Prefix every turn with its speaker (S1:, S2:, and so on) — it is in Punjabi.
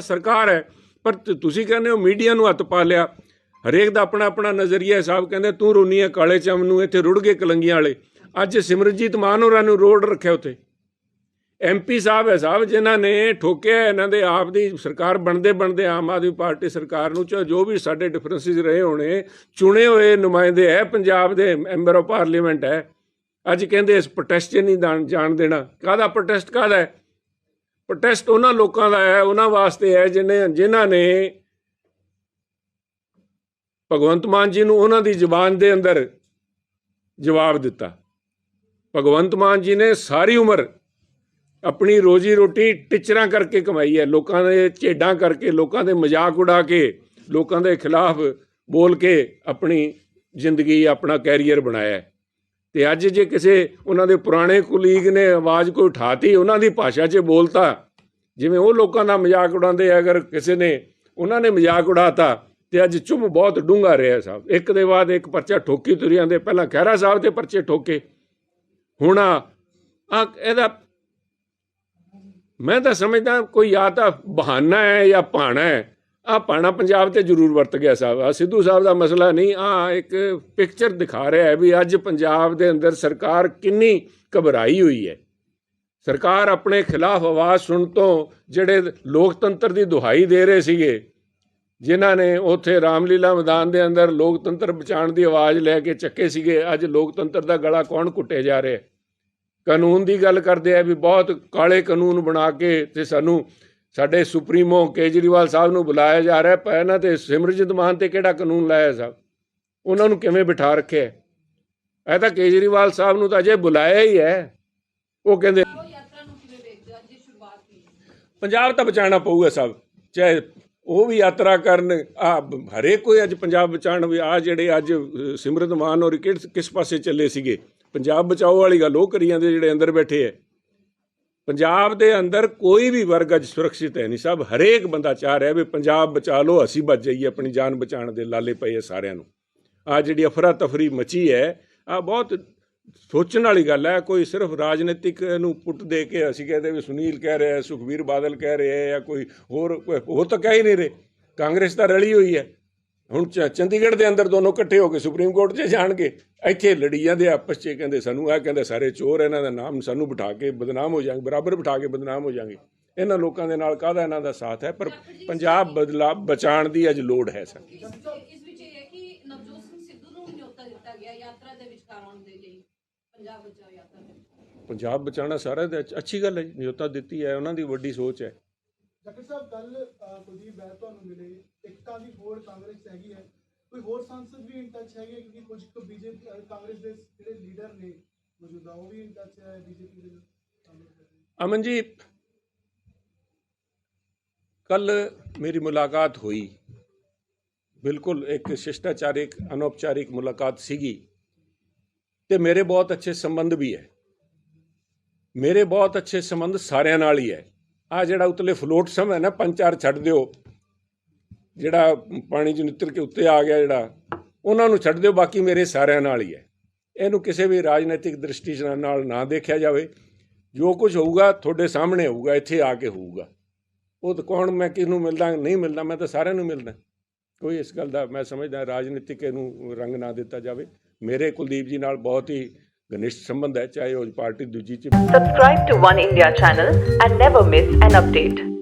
S1: ਸਰਕਾਰ ਹੈ, ਪਰ ਤੁਸੀਂ ਕਹਿੰਦੇ ਹੋ ਮੀਡੀਆ ਨੂੰ ਹੱਥ ਪਾ ਲਿਆ। ਹਰੇਕ ਦਾ ਆਪਣਾ ਆਪਣਾ ਨਜ਼ਰੀਆ, ਹਿਸਾਬ ਕਹਿੰਦੇ, ਤੂੰ ਰੋਨੀ ਹੈ ਕਾਲੇ ਚਮ ਨੂੰ, ਇੱਥੇ ਰੁੜ ਗਏ ਕਲੰਗੀਆਂ ਵਾਲੇ। ਅੱਜ ਸਿਮਰਜੀਤ ਮਾਨ ਹੋਰਾਂ ਨੂੰ ਰੋਡ ਰੱਖਿਆ ਉੱਥੇ। ਐਮਪੀ ਸਾਹਿਬ ਹੈ, ਸਾਹਿਬ ਜਿਨ੍ਹਾਂ ਨੇ ਠੋਕਿਆ, ਇਹਨਾਂ ਦੇ ਆਪ ਦੀ ਸਰਕਾਰ ਬਣਦੇ ਬਣਦੇ ਆਮ ਆਦਮੀ ਪਾਰਟੀ ਸਰਕਾਰ ਨੂੰ ਚ ਜੋ ਵੀ ਸਾਡੇ ਡਿਫਰੈਂਸਿਸ ਰਹੇ ਹੋਣੇ, ਚੁਣੇ ਹੋਏ ਨੁਮਾਇੰਦੇ ਹੈ, ਪੰਜਾਬ ਦੇ ਮੈਂਬਰ ਆਫ ਪਾਰਲੀਮੈਂਟ ਹੈ। ਅੱਜ ਕਹਿੰਦੇ ਇਸ ਪ੍ਰੋਟੈਸਟ 'ਚ ਨਹੀਂ ਜਾਣ ਦੇਣਾ। ਕਾਹਦਾ ਪ੍ਰੋਟੈਸਟ ਕਾਹਦਾ ਹੈ? ਪ੍ਰੋਟੈਸਟ ਉਹਨਾਂ ਲੋਕਾਂ ਦਾ ਹੈ, ਉਹਨਾਂ ਵਾਸਤੇ ਹੈ, ਜਿਹਨੇ, ਜਿਨ੍ਹਾਂ ਨੇ ਭਗਵੰਤ ਮਾਨ ਜੀ ਨੂੰ ਉਹਨਾਂ ਦੀ ਜ਼ੁਬਾਨ ਦੇ ਅੰਦਰ ਜਵਾਬ ਦਿੱਤਾ ਭਗਵੰਤ ਮਾਨ ਜੀ ਨੇ ਸਾਰੀ ਉਮਰ ਆਪਣੀ ਰੋਜੀ ਰੋਟੀ ਟਿਚਰਾਂ ਕਰਕੇ ਕਮਾਈ ਹੈ, ਲੋਕਾਂ ਦੇ ਝੇਡਾਂ ਕਰਕੇ, ਲੋਕਾਂ ਦੇ ਮਜ਼ਾਕ ਉਡਾ ਕੇ, ਲੋਕਾਂ ਦੇ ਖਿਲਾਫ ਬੋਲ ਕੇ ਆਪਣੀ ਜ਼ਿੰਦਗੀ, ਆਪਣਾ ਕੈਰੀਅਰ ਬਣਾਇਆ ਹੈ। ਤੇ ਅੱਜ ਜੇ ਕਿਸੇ ਉਹਨਾਂ ਦੇ ਪੁਰਾਣੇ ਕੁਲੀਗ ਨੇ ਆਵਾਜ਼ ਕੋਈ ਉਠਾਤੀ, ਉਹਨਾਂ ਦੀ ਭਾਸ਼ਾ 'ਚ ਬੋਲਤਾ, ਜਿਵੇਂ ਉਹ ਲੋਕਾਂ ਦਾ ਮਜ਼ਾਕ ਉਡਾਉਂਦੇ ਆ, ਅਗਰ ਕਿਸੇ ਨੇ ਉਹਨਾਂ ਨੇ ਮਜ਼ਾਕ ਉਡਾਤਾ, ਤੇ ਅੱਜ ਚੁੰਮ ਬਹੁਤ ਡੂੰਘਾ ਰਿਹਾ ਸਾਹਿਬ ਇੱਕ ਦੇ ਬਾਅਦ ਇੱਕ ਪਰਚਾ ਠੋਕੀ ਤੁਰੀ ਜਾਂਦੇ, ਪਹਿਲਾਂ ਖਹਿਰਾ ਸਾਹਿਬ ਤੇ ਪਰਚੇ ਠੋਕੇ, ਹੁਣ ਆ ਇਹਦਾ ਮੈਂ ਤਾਂ ਸਮਝਦਾ ਕੋਈ ਜਾਂ ਤਾਂ ਬਹਾਨਾ ਹੈ ਜਾਂ ਭਾਣਾ ਹੈ ਆ ਭਾਣਾ ਪੰਜਾਬ ਤੇ ਜ਼ਰੂਰ ਵਰਤ ਗਿਆ ਸਾਹਿਬ। ਆ ਸਿੱਧੂ ਸਾਹਿਬ ਦਾ ਮਸਲਾ ਨਹੀਂ ਆ ਇੱਕ ਪਿਕਚਰ ਦਿਖਾ ਰਿਹਾ ਹੈ ਵੀ ਅੱਜ ਪੰਜਾਬ ਦੇ ਅੰਦਰ ਸਰਕਾਰ ਕਿੰਨੀ ਘਬਰਾਈ ਹੋਈ ਹੈ। ਸਰਕਾਰ ਆਪਣੇ ਖਿਲਾਫ ਆਵਾਜ਼ ਸੁਣ ਤੋਂ ਜਿਹੜੇ ਲੋਕਤੰਤਰ ਦੀ ਦੁਹਾਈ ਦੇ ਰਹੇ ਸੀਗੇ, ਜਿਨ੍ਹਾਂ ਨੇ ਉੱਥੇ ਰਾਮਲੀਲਾ ਮੈਦਾਨ ਦੇ ਅੰਦਰ ਲੋਕਤੰਤਰ ਬਚਾਉਣ ਦੀ ਆਵਾਜ਼ ਲੈ ਕੇ ਚੱਕੇ ਸੀਗੇ, ਅੱਜ ਲੋਕਤੰਤਰ ਦਾ ਗਲਾ ਕੌਣ ਘੁੱਟੇ ਜਾ ਰਿਹਾ ਕਾਨੂੰਨ ਦੀ ਗੱਲ ਕਰਦੇ ਆ ਵੀ ਬਹੁਤ ਕਾਲੇ ਕਾਨੂੰਨ ਬਣਾ ਕੇ ਤੇ ਸਾਨੂੰ ਸਾਡੇ ਸੁਪਰੀਮੋ ਕੇਜਰੀਵਾਲ ਸਾਹਿਬ ਨੂੰ ਬੁਲਾਇਆ ਜਾ ਰਿਹਾ ਪਰ ਇਹਨਾਂ ਤੇ ਸਿਮਰਜੀਤ ਮਾਨ ਤੇ ਕਿਹੜਾ ਕਾਨੂੰਨ ਲਾਇਆ ਸਾਹਿਬ ਉਹਨਾਂ ਨੂੰ ਕਿਵੇਂ ਬਿਠਾ ਰੱਖਿਆ? ਇਹ ਤਾਂ ਕੇਜਰੀਵਾਲ ਸਾਹਿਬ ਨੂੰ ਤਾਂ ਅਜੇ ਬੁਲਾਇਆ ਹੀ ਹੈ। ਉਹ ਕਹਿੰਦੇ ਪੰਜਾਬ ਤਾਂ ਬਚਾਉਣਾ ਪਊਗਾ ਸਭ ਚਾਹੇ ਉਹ ਵੀ ਯਾਤਰਾ ਕਰਨ ਆ ਹਰੇਕ ਕੋਈ ਅੱਜ ਪੰਜਾਬ ਬਚਾਉਣ ਵੀ ਆ ਜਿਹੜੇ ਅੱਜ ਸਿਮਰਤ ਮਾਨ ਔਰ ਕਿਸ ਪਾਸੇ ਚੱਲੇ ਸੀਗੇ? ਪੰਜਾਬ ਬਚਾਓ ਵਾਲੀ ਗੱਲ ਉਹ ਕਰੀ ਜਾਂਦੇ ਜਿਹੜੇ ਅੰਦਰ ਬੈਠੇ ਐ ਪੰਜਾਬ ਦੇ ਅੰਦਰ ਕੋਈ ਵੀ ਵਰਗ ਅੱਜ ਸੁਰੱਖਿਅਤ ਹੈ ਨਹੀਂ। ਸਭ ਹਰੇਕ ਬੰਦਾ ਚਾਹ ਰਿਹਾ ਵੀ ਪੰਜਾਬ ਬਚਾ ਲਓ, ਅਸੀਂ ਬਚ ਜਾਈਏ, ਆਪਣੀ ਜਾਨ ਬਚਾਉਣ ਦੇ ਲਾਲੇ ਪਏ ਆ ਸਾਰਿਆਂ ਨੂੰ। ਆ ਜਿਹੜੀ ਅਫਰਾ ਤਫਰੀ ਮਚੀ ਹੈ ਆ ਬਹੁਤ ਸੋਚਣ ਵਾਲੀ ਗੱਲ ਹੈ, ਕੋਈ ਸਿਰਫ ਰਾਜਨੀਤਿਕ ਨੂੰ ਪੁੱਟ ਦੇ ਕੇ ਅਸੀਂ ਕਹਿੰਦੇ ਵੀ ਸੁਨੀਲ ਕਹਿ ਰਿਹਾ ਸੁਖਵੀਰ ਬਾਦਲ ਕਹਿ ਰਿਹਾ ਹੈ ਜਾਂ ਕੋਈ ਹੋਰ ਕੋਈ ਹੋਰ ਤਾਂ ਕਹਿ ਹੀ ਨਹੀਂ ਰਹੇ। ਕਾਂਗਰਸ ਤਾਂ ਰਲੀ ਹੋਈ ਹੈ। ਹੁਣ ਚੰਡੀਗੜ੍ਹ ਦੇ ਅੰਦਰ ਦੋਨੋਂ ਇਕੱਠੇ ਹੋ ਕੇ ਸੁਪਰੀਮ ਕੋਰਟ 'ਚ ਜਾਣਗੇ। ਇੱਥੇ ਲੜੀ ਜਾਂਦੇ ਆਪਸ 'ਚ ਕਹਿੰਦੇ ਸਾਨੂੰ ਆ ਕਹਿੰਦੇ ਸਾਰੇ ਚੋਰ ਇਹਨਾਂ ਦਾ ਨਾਮ ਸਾਨੂੰ ਬਿਠਾ ਕੇ ਬਦਨਾਮ ਹੋ ਜਾਣਗੇ ਬਰਾਬਰ ਬਿਠਾ ਕੇ ਬਦਨਾਮ ਹੋ ਜਾਣਗੇ। ਇਹਨਾਂ ਲੋਕਾਂ ਦੇ ਨਾਲ ਕਾਹਦਾ ਇਹਨਾਂ ਦਾ ਸਾਥ ਹੈ? ਪਰ ਪੰਜਾਬ ਬਦਲਾ ਬਚਾਉਣ ਦੀ ਅੱਜ ਲੋੜ ਹੈ ਸਰ।
S2: ਇਸ ਇਸ ਵਿੱਚ ਇਹ ਹੈ ਕਿ ਨਵਜੋਤ ਸਿੰਘ ਸਿੱਧੂ ਨੂੰ ਨਿਯੁਕਤਾ ਦਿੱਤਾ ਗਿਆ ਯਾਤਰਾ ਦੇ ਵਿਚਕਾਰ ਆਉਣ ਦੇ ਲਈ ਪੰਜਾਬ ਬਚਾਓ ਯਾਤਰਾ ਦੇ ਵਿੱਚ।
S1: ਪੰਜਾਬ ਬਚਾਉਣਾ ਸਾਰਾ ਤੇ ਅੱਛ- ਗੱਲ ਹੈ ਜੀ, ਨਿਯੁਕਤਾ ਦਿੱਤੀ ਹੈ ਉਹਨਾਂ ਦੀ ਵੱਡੀ ਸੋਚ ਹੈ।
S3: ਡਾਕਟਰ ਸਾਹਿਬ ਕੱਲ ਕੁਲਦੀਪ ਬੈਦ ਤੁਹਾਨੂੰ ਮਿਲੇ। ਇਕਤਾ ਦੀ ਹੋੜ ਕਾਂਗਰਸ ਹੈਗੀ ਹੈ। ਕੋਈ ਹੋਰ ਸੰਸਦ ਵੀ ਇਨ ਟੱਚ ਹੈਗੇ? ਕਿਉਂਕਿ ਕੁਝ ਕੁ ਬੀਜੇਪੀ ਕਾਂਗਰਸ ਦੇ ਜਿਹੜੇ ਲੀਡਰ ਨੇ ਮੌਜੂਦਾ, ਉਹ ਵੀ ਇਨ ਟੱਚ ਹੈ ਬੀਜੇਪੀ ਦੇ।
S1: ਅਮਨ ਜੀ ਕੱਲ ਮੇਰੀ ਮੁਲਾਕਾਤ ਹੋਈ। ਬਿਲਕੁਲ ਇੱਕ ਸ਼ਿਸ਼ਟਾਚਾਰਿਕ, ਅਨੌਪਚਾਰਿਕ ਮੁਲਾਕਾਤ ਸੀਗੀ। ਤੇ ਮੇਰੇ ਬਹੁਤ ਅੱਛੇ ਸੰਬੰਧ ਵੀ ਹੈ। ਮੇਰੇ ਬਹੁਤ ਅੱਛੇ ਸੰਬੰਧ ਸਾਰਿਆਂ ਨਾਲ ਹੀ ਹੈ। ਆ ਜਿਹੜਾ ਉਤਲੇ ਫਲੋਟ ਸਮ ਹੈ ਨਾ, ਪੰਜ ਚਾਰ ਛੱਡ ਦਿਓ। ਜਿਹੜਾ ਪਾਣੀ 'ਚ ਨਿੱਤਰ ਕੇ ਉੱਤੇ ਆ ਗਿਆ ਜਿਹੜਾ, ਉਹਨਾਂ ਨੂੰ ਛੱਡ ਦਿਓ, ਬਾਕੀ ਮੇਰੇ ਸਾਰਿਆਂ ਨਾਲ ਹੀ ਹੈ। ਇਹਨੂੰ ਕਿਸੇ ਵੀ ਰਾਜਨੀਤਿਕ ਦ੍ਰਿਸ਼ਟੀ ਨਾਲ ਨਾ ਦੇਖਿਆ ਜਾਵੇ। ਜੋ ਕੁਝ ਹੋਊਗਾ, ਤੁਹਾਡੇ ਸਾਹਮਣੇ ਹੋਊਗਾ, ਇੱਥੇ ਆ ਕੇ ਹੋਊਗਾ। ਉਹ ਤਾਂ ਕੌਣ, ਮੈਂ ਕਿਸ ਨੂੰ ਮਿਲਦਾ, ਨਹੀਂ ਮਿਲਦਾ, ਮੈਂ ਤਾਂ ਸਾਰਿਆਂ ਨੂੰ ਮਿਲਦਾ। ਕੋਈ ਇਸ ਗੱਲ ਦਾ, ਮੈਂ ਸਮਝਦਾ, ਰਾਜਨੀਤਿਕ ਇਹਨੂੰ ਰੰਗ ਨਾ ਦਿੱਤਾ ਜਾਵੇ। ਮੇਰੇ ਕੁਲਦੀਪ ਜੀ ਨਾਲ ਬਹੁਤ ਹੀ घनिष्ठ संबंध है चाहे वो पार्टी दूजी
S4: subscribe to One India channel and never miss an update